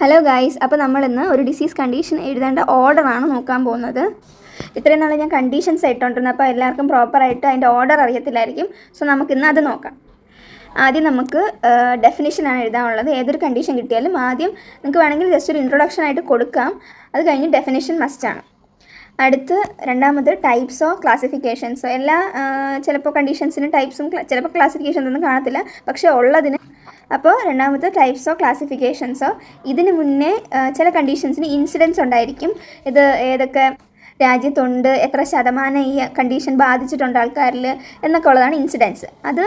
Hello guys അപ്പോൾ നമ്മൾ ഇന്ന് ഒരു ഡിസീസ് കണ്ടീഷൻ എഴുതേണ്ട ഓർഡറാണ് നോക്കാൻ പോകുന്നത്. ഇത്രയും നാളെ ഞാൻ കണ്ടീഷൻസ് ഇട്ടുകൊണ്ടിരുന്നത് അപ്പോൾ എല്ലാവർക്കും പ്രോപ്പറായിട്ട് അതിന്റെ ഓർഡർ അറിയത്തില്ലായിരിക്കും. സോ നമുക്കിന്ന് അത് നോക്കാം. ആദ്യം നമുക്ക് ഡെഫിനിഷനാണ് എഴുതാനുള്ളത്. ഏതൊരു കണ്ടീഷൻ കിട്ടിയാലും ആദ്യം നിങ്ങൾക്ക് വേണമെങ്കിൽ ജസ്റ്റ് ഒരു ഇൻട്രൊഡക്ഷൻ ആയിട്ട് കൊടുക്കാം. അത് കഴിഞ്ഞ് ഡെഫിനിഷൻ മസ്റ്റാണ് അടുത്ത് രണ്ടാമത് ടൈപ്സോ ക്ലാസിഫിക്കേഷൻസോ എല്ലാ ചിലപ്പോൾ കണ്ടീഷൻസിന് ടൈപ്സും ചിലപ്പോൾ ക്ലാസിഫിക്കേഷൻസ് ഒന്നും കാണത്തില്ല. പക്ഷേ ഉള്ളതിന് അപ്പോൾ രണ്ടാമത് ടൈപ്സോ ക്ലാസിഫിക്കേഷൻസോ ഇതിന് മുന്നേ ചില കണ്ടീഷൻസിന് ഇൻസിഡൻസ് ഉണ്ടായിരിക്കും. ഇത് ഏതൊക്കെ? രാജ്യത്തുണ്ട് എത്ര ശതമാനം ഈ കണ്ടീഷൻ ബാധിച്ചിട്ടുണ്ട് ആൾക്കാരിൽ എന്നൊക്കെ ഉള്ളതാണ് ഇൻസിഡൻസ് അത്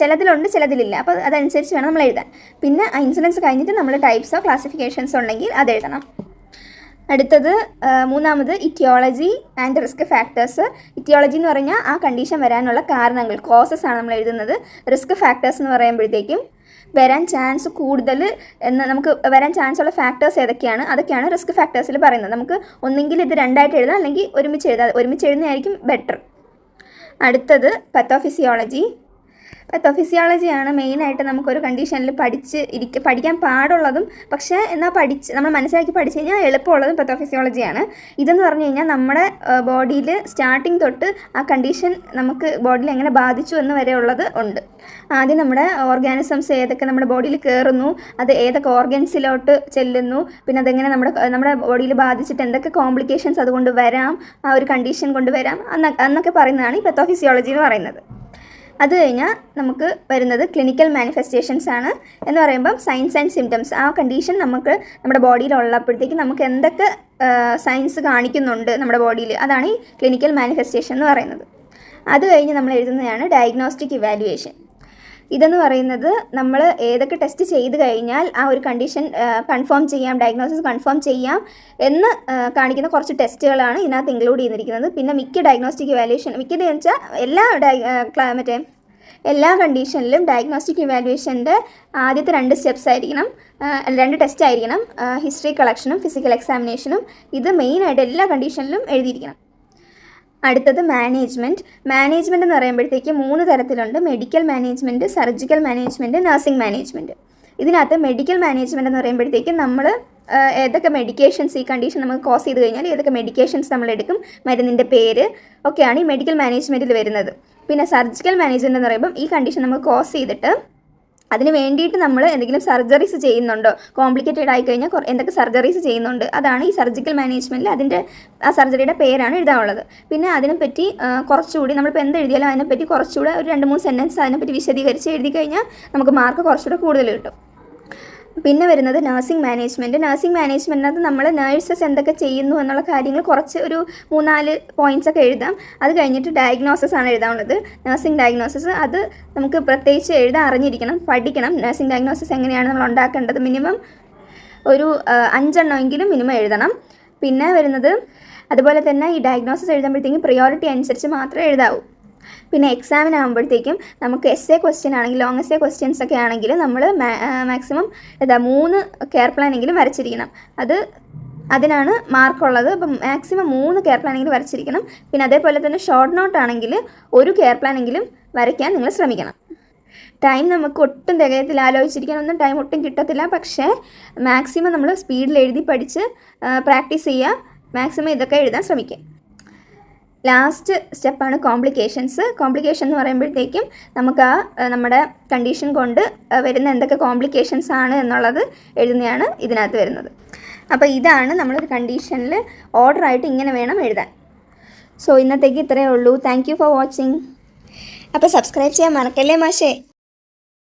ചിലതിലുണ്ട് ചിലതിലില്ല. അപ്പോൾ അതനുസരിച്ച് വേണം നമ്മൾ എഴുതാൻ. പിന്നെ ആ ഇൻസിഡൻസ് കഴിഞ്ഞിട്ട് നമ്മൾ ടൈപ്സോ ക്ലാസിഫിക്കേഷൻസോ ഉണ്ടെങ്കിൽ അത് എഴുതണം. അടുത്തത് മൂന്നാമത് aetiology and risk factors aetiology എന്ന് പറഞ്ഞാൽ ആ കണ്ടീഷൻ വരാനുള്ള കാരണങ്ങൾ കോസസ് ആണ് നമ്മൾ എഴുതുന്നത്. റിസ്ക് ഫാക്ടേഴ്സ് എന്ന് പറയുമ്പോഴത്തേക്കും വരാൻ ചാൻസ് കൂടുതൽ എന്ന് നമുക്ക് വരാൻ ചാൻസ് ഉള്ള ഫാക്ടേഴ്സ് ഏതൊക്കെയാണ്? അതൊക്കെയാണ് റിസ്ക് ഫാക്ടേഴ്സിൽ പറയുന്നത്. നമുക്ക് ഒന്നെങ്കിൽ ഇത് രണ്ടായിട്ട് എഴുതാം അല്ലെങ്കിൽ ഒരുമിച്ച് എഴുതാം. ഒരുമിച്ച് എഴുതുന്നതായിരിക്കും ബെറ്റർ അടുത്തത് പത്തോഫിസിയോളജി പത്തോഫിസിയോളജിയാണ് മെയിനായിട്ട് നമുക്കൊരു കണ്ടീഷനിൽ പഠിച്ച് ഇരിക്ക പഠിക്കാൻ പാടുള്ളതും പക്ഷേ എന്നാൽ പഠിച്ച് നമ്മൾ മനസ്സിലാക്കി പഠിച്ചു കഴിഞ്ഞാൽ എളുപ്പമുള്ളതും പെത്തോഫിസിയോളജിയാണ് ഇതെന്ന് പറഞ്ഞു കഴിഞ്ഞാൽ നമ്മുടെ ബോഡിയിൽ സ്റ്റാർട്ടിങ് തൊട്ട് ആ കണ്ടീഷൻ നമുക്ക് ബോഡിയിൽ എങ്ങനെ ബാധിച്ചു എന്ന് വരെ ഉള്ളത് ഉണ്ട്. ആദ്യം നമ്മുടെ ഓർഗാനിസംസ് ഏതൊക്കെ നമ്മുടെ ബോഡിയിൽ കയറുന്നു അത് ഏതൊക്കെ ഓർഗൻസിലോട്ട് ചെല്ലുന്നു പിന്നെ അതെങ്ങനെ നമ്മുടെ നമ്മുടെ ബോഡിയിൽ ബാധിച്ചിട്ട് എന്തൊക്കെ കോംപ്ലിക്കേഷൻസ് അതുകൊണ്ട് വരാം ആ ഒരു കണ്ടീഷൻ കൊണ്ട് വരാം എന്നൊക്കെ പറയുന്നതാണ് ഈ പെത്തോഫിസിയോളജി എന്ന് പറയുന്നത്. അത് കഴിഞ്ഞാൽ നമുക്ക് വരുന്നത് ക്ലിനിക്കൽ മാനിഫെസ്റ്റേഷൻസ് ആണ് എന്ന് പറയുമ്പം സൈൻസ് ആൻഡ് സിംറ്റംസ് ആ കണ്ടീഷൻ നമുക്ക് നമ്മുടെ ബോഡിയിൽ ഉള്ളപ്പോഴത്തേക്ക് നമുക്ക് എന്തൊക്കെ സയൻസ് കാണിക്കുന്നുണ്ട് നമ്മുടെ ബോഡിയിൽ അതാണ് ഈ ക്ലിനിക്കൽ മാനിഫെസ്റ്റേഷൻ എന്ന് പറയുന്നത്. അത് കഴിഞ്ഞ് നമ്മൾ എഴുതുന്നതാണ് ഡയഗ്നോസ്റ്റിക് ഇവാലുവേഷൻ ഇതെന്ന് പറയുന്നത് നമ്മൾ ഏതൊക്കെ ടെസ്റ്റ് ചെയ്ത് കഴിഞ്ഞാൽ ആ ഒരു കണ്ടീഷൻ കൺഫേം ചെയ്യാം ഡയഗ്നോസിസ് കൺഫേം ചെയ്യാം എന്ന് കാണിക്കുന്ന കുറച്ച് ടെസ്റ്റുകളാണ് ഇതിനകത്ത് ഇൻക്ലൂഡ് ചെയ്തിരിക്കുന്നത്. പിന്നെ മിക്ക ഡയഗ്നോസ്റ്റിക് ഇവാലുവേഷൻ മിക്കത് വെച്ചാൽ എല്ലാ മറ്റേ എല്ലാ കണ്ടീഷനിലും ഡയഗ്നോസ്റ്റിക് ഇവാലുവേഷന്റെ ആദ്യത്തെ രണ്ട് സ്റ്റെപ്സ് ആയിരിക്കണം. രണ്ട് ടെസ്റ്റ് ആയിരിക്കണം. ഹിസ്റ്ററി കളക്ഷനും ഫിസിക്കൽ എക്സാമിനേഷനും ഇത് മെയിനായിട്ട് എല്ലാ കണ്ടീഷനിലും എഴുതിയിരിക്കണം. അടുത്തത് മാനേജ്മെന്റ് മാനേജ്മെന്റ് എന്ന് പറയുമ്പോഴത്തേക്ക് മൂന്ന് തരത്തിലുണ്ട്. Medical management surgical management nursing management ഇതിനകത്ത് മെഡിക്കൽ മാനേജ്മെന്റ് എന്ന് പറയുമ്പോഴത്തേക്കും നമ്മൾ ഏതൊക്കെ മെഡിക്കേഷൻസ് ഈ കണ്ടീഷൻ നമുക്ക് കോസ് ചെയ്ത് കഴിഞ്ഞാൽ ഏതൊക്കെ മെഡിക്കേഷൻസ് നമ്മൾ എടുക്കും മരുന്നിന്റെ പേര് ഒക്കെയാണ് ഈ മെഡിക്കൽ മാനേജ്മെന്റിൽ വരുന്നത്. പിന്നെ സർജിക്കൽ മാനേജ്മെന്റ് എന്ന് പറയുമ്പം ഈ കണ്ടീഷൻ നമുക്ക് കോസ് ചെയ്തിട്ട് അതിന് വേണ്ടിയിട്ട് നമ്മൾ എന്തെങ്കിലും സർജറീസ് ചെയ്യുന്നുണ്ടോ? കോംപ്ലിക്കേറ്റഡ് ആയി കഴിഞ്ഞാൽ എന്തൊക്കെ സർജറീസ് ചെയ്യുന്നുണ്ട്? അതാണ് ഈ സർജിക്കൽ മാനേജ്മെന്റിൽ അതിന്റെ ആ സർജറിയുടെ പേരാണ് എഴുതാനുള്ളത്. പിന്നെ അതിനെപ്പറ്റി കുറച്ചുകൂടി നമ്മളിപ്പോൾ എന്ത് എഴുതിയാലും അതിനെപ്പറ്റി കുറച്ചുകൂടെ ഒരു രണ്ട് മൂന്ന് സെന്റൻസ് അതിനെപ്പറ്റി വിശദീകരിച്ച് എഴുതി കഴിഞ്ഞാൽ നമുക്ക് മാർക്ക് കുറച്ചുകൂടെ കൂടുതൽ കിട്ടും. പിന്നെ വരുന്നത് നഴ്സിംഗ് മാനേജ്മെന്റ് നഴ്സിംഗ് മാനേജ്മെന്റിനകത്ത് നമ്മൾ നേഴ്സസ് എന്തൊക്കെ ചെയ്യുന്നു എന്നുള്ള കാര്യങ്ങൾ കുറച്ച് ഒരു മൂന്നാൽ പോയിന്റ്സ് ഒക്കെ എഴുതാം. അത് കഴിഞ്ഞിട്ട് ഡയഗ്നോസിസ് ആണ് എഴുതാനുള്ളത്. നഴ്സിംഗ് ഡയഗ്നോസിസ് അത് നമുക്ക് പ്രത്യേകിച്ച് എഴുതാൻ അറിഞ്ഞിരിക്കണം പഠിക്കണം. നഴ്സിംഗ് ഡയഗ്നോസിസ് എങ്ങനെയാണ് നമ്മൾ ഉണ്ടാക്കേണ്ടത് മിനിമം ഒരു അഞ്ചെണ്ണമെങ്കിലും മിനിമം എഴുതണം. പിന്നെ വരുന്നത് അതുപോലെ തന്നെ ഈ ഡയഗ്നോസിസ് എഴുതുമ്പോഴത്തേക്കും പ്രയോറിറ്റി അനുസരിച്ച് മാത്രമേ എഴുതാവൂ. പിന്നെ എക്സാമിന് ആകുമ്പോഴത്തേക്കും നമുക്ക് എസ് എ ക്വസ്റ്റ്യൻ ആണെങ്കിൽ ലോങ് എസ് എ ക്വസ്റ്റ്യൻസ് ഒക്കെ ആണെങ്കിൽ നമ്മൾ മാക്സിമം എന്താ മൂന്ന് കെയർ പ്ലാനെങ്കിലും വരച്ചിരിക്കണം. അത് അതിനാണ് മാർക്കുള്ളത് അപ്പം മാക്സിമം മൂന്ന് കെയർ പ്ലാനെങ്കിലും വരച്ചിരിക്കണം. പിന്നെ അതേപോലെ തന്നെ ഷോർട്ട് നോട്ട് ആണെങ്കിൽ ഒരു കെയർ പ്ലാനെങ്കിലും വരയ്ക്കാൻ നിങ്ങൾ ശ്രമിക്കണം. ടൈം നമുക്ക് ഒട്ടും തികയത്തില്ല. ആലോചിച്ചിരിക്കാനൊന്നും ടൈം ഒട്ടും കിട്ടത്തില്ല. പക്ഷേ മാക്സിമം നമ്മൾ സ്പീഡിൽ എഴുതി പഠിച്ച് പ്രാക്ടീസ് ചെയ്യുക. മാക്സിമം ഇതൊക്കെ എഴുതാൻ ശ്രമിക്കുക. ലാസ്റ്റ് സ്റ്റെപ്പാണ് കോംപ്ലിക്കേഷൻസ് കോംപ്ലിക്കേഷൻ എന്ന് പറയുമ്പോഴത്തേക്കും നമുക്ക് ആ നമ്മുടെ കണ്ടീഷൻ കൊണ്ട് വരുന്ന എന്തൊക്കെ കോംപ്ലിക്കേഷൻസ് ആണ് എന്നുള്ളത് എഴുതുന്നതാണ് ഇതിനകത്ത് വരുന്നത്. അപ്പോൾ ഇതാണ് നമ്മളൊരു കണ്ടീഷനിൽ ഓർഡറായിട്ട് ഇങ്ങനെ വേണം എഴുതാൻ. സോ ഇന്നത്തേക്ക് ഇത്രയേ ഉള്ളൂ. താങ്ക് യു ഫോർ വാച്ചിങ് അപ്പോൾ സബ്സ്ക്രൈബ് ചെയ്യാൻ മറക്കല്ലേ മാഷേ?